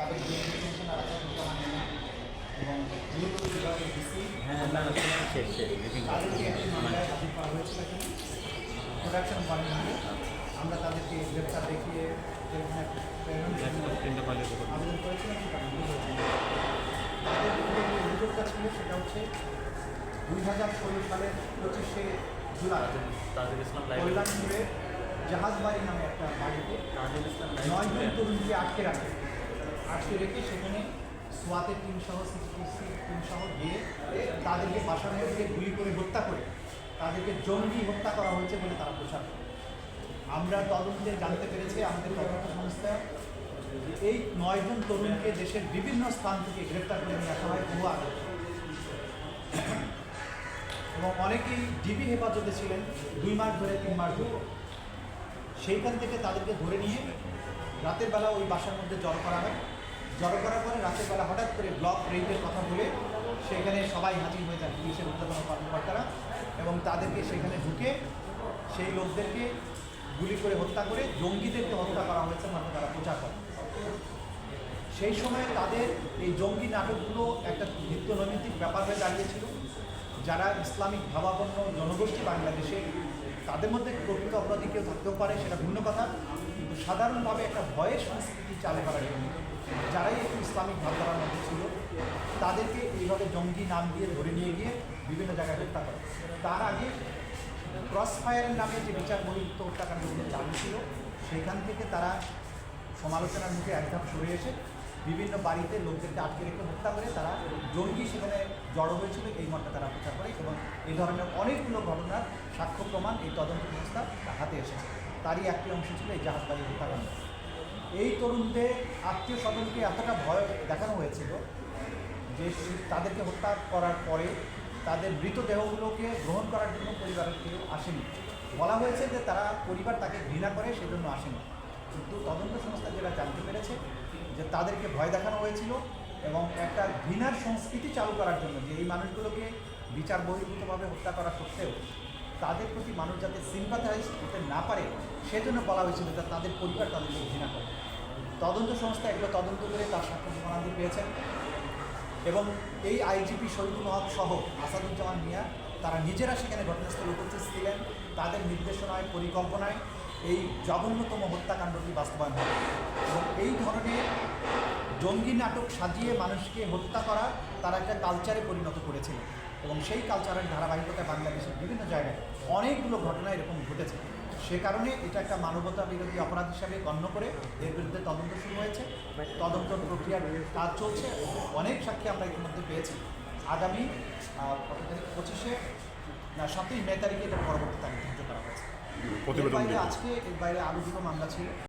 তাদের এবং হ্যাঁ না শেষ শেষ প্রোডাকশন আমরা তাদেরকে গ্রেপ্তার দেখিয়ে আবেদন করেছিলাম ছিল সেটা হচ্ছে দুই হাজার ষোলো সালের পঁচিশে জুলাই তাজুল ইসলাম কল্যাণপুরে জাহাজবাড়ি নামে একটা বাড়িতে নয়জন লাইব্রেরি তরুণকে আটকে রাখে। আটকে রেখে সেখানে সোয়াতের টিম সহ সিসিটিসি টিম সহ গিয়ে তাদেরকে বাসার মধ্যে গুলি করে হত্যা করে, তাদেরকে জঙ্গি হত্যা করা হয়েছে বলে তারা প্রচার করে। আমরা তদন্তে জানতে পেরেছি আমাদের তদন্ত সংস্থা এই নয়জন তরুণকে দেশের বিভিন্ন স্থান থেকে গ্রেপ্তার করে নিয়ে আসা হয় আগে এবং অনেকেই ডিবি হেফাজতে ছিলেন, দুই মাস ধরে, তিন মাস ধরে। সেইখান থেকে তাদেরকে ধরে নিয়ে রাতের বেলা ওই বাসার মধ্যে জড়ো করা হয়। জড়ো করার পরে রাতের বেলা হঠাৎ করে ব্লক রেপের কথা বলে সেখানে সবাই হাজির হয়ে যান পুলিশের উদ্যোগনা কর্মকর্তারা এবং তাদেরকে সেখানে ঢুকে সেই লোকদেরকে গুলি করে হত্যা করে জঙ্গিদেরকে হত্যা করা হয়েছে মানে তারা প্রচার করে। সেই সময় তাদের এই জঙ্গি নাটকগুলো একটা নিত্য নৈমিত্তিক ব্যাপার হয়ে দাঁড়িয়েছিল। যারা ইসলামিক ভাবাপন্ন জনগোষ্ঠী বাংলাদেশে, তাদের মধ্যে প্রকৃত অপরাধী কেউ থাকতেও পারে, সেটা ভিন্ন কথা। কিন্তু সাধারণভাবে একটা ভয়ের সংস্কৃতি চালে করার জন্য ইসলামিক ভাবধারার মধ্যে ছিল, তাদেরকে এইভাবে জঙ্গি নাম দিয়ে ধরে নিয়ে গিয়ে বিভিন্ন জায়গায় হত্যা করে। তার আগে ক্রস ফায়ারের নামে যে বিচার বহির্ভূত হত্যাকাণ্ডগুলো চালু ছিল। সেখান থেকে তারা সমালোচনার মুখে একদম সরে এসে বিভিন্ন বাড়িতে লোকদেরকে আটকে রেখে হত্যা করে, তারা জঙ্গি সেখানে জড়ো হয়েছিল। এই মতটা তারা প্রচার করে এবং এই ধরনের অনেকগুলো ঘটনার সাক্ষ্য প্রমাণ এই তদন্ত সংস্থা হাতে এসেছে। তারই একটি অংশ ছিল এই জাহাজবাড়ি হত্যাকাণ্ড। এই তরুণদের আত্মীয় স্বজনকে এতটা ভয় দেখানো হয়েছিল যে তাদেরকে হত্যা করার পরে তাদের মৃতদেহগুলোকে গ্রহণ করার জন্য পরিবারের কেউ আসেনি। বলা হয়েছে যে তারা পরিবার তাকে ঘৃণা করে সেজন্য আসেনি। কিন্তু তদন্ত সংস্থা যেটা জানতে পেরেছে যে তাদেরকে ভয় দেখানো হয়েছিল এবং একটা ঘৃণার সংস্কৃতি চালু করার জন্য যে এই মানুষগুলোকে বিচার বহির্ভূতভাবে হত্যা করা সত্ত্বেও তাদের প্রতি মানুষ যাতে সিম্পাথাইজ হতে না পারে, সেজন্য বলা হয়েছিল যে তাদের পরিবার তাদেরকে ঘৃণা করে। তদন্ত সংস্থা এগুলো তদন্ত করে তার সাক্ষ্য প্রমাণাদি পেয়েছেন এবং এই আইজিপি শহীদুল হক সহ আসাদুজ্জামান মিয়া, তারা নিজেরা সেখানে ঘটনাস্থলে উপস্থিত ছিলেন। তাদের নির্দেশনায়, পরিকল্পনায় এই জঘন্যতম হত্যাকাণ্ডটি বাস্তবায়ন হবে এবং এই ধরনের জঙ্গি নাটক সাজিয়ে মানুষকে হত্যা করা, তারা একটা কালচারে পরিণত করেছিল। এবং সেই কালচারের ধারাবাহিকতায় বাংলাদেশের বিভিন্ন জায়গায় অনেকগুলো ঘটনা এরকম ঘটেছে। সে কারণে এটা একটা মানবতা বিরোধী অপরাধ হিসাবে গণ্য করে এর বিরুদ্ধে তদন্ত শুরু হয়েছে। তদন্ত প্রক্রিয়ার কাজ চলছে। অনেক সাক্ষী আমরা ইতিমধ্যে পেয়েছি। আগামী পঁচিশে না সাতই মে তারিখে এটা পরবর্তী তারিখ ধার্য করা হয়েছে। আজকে এর বাইরে আরও দুটো মামলা ছিল।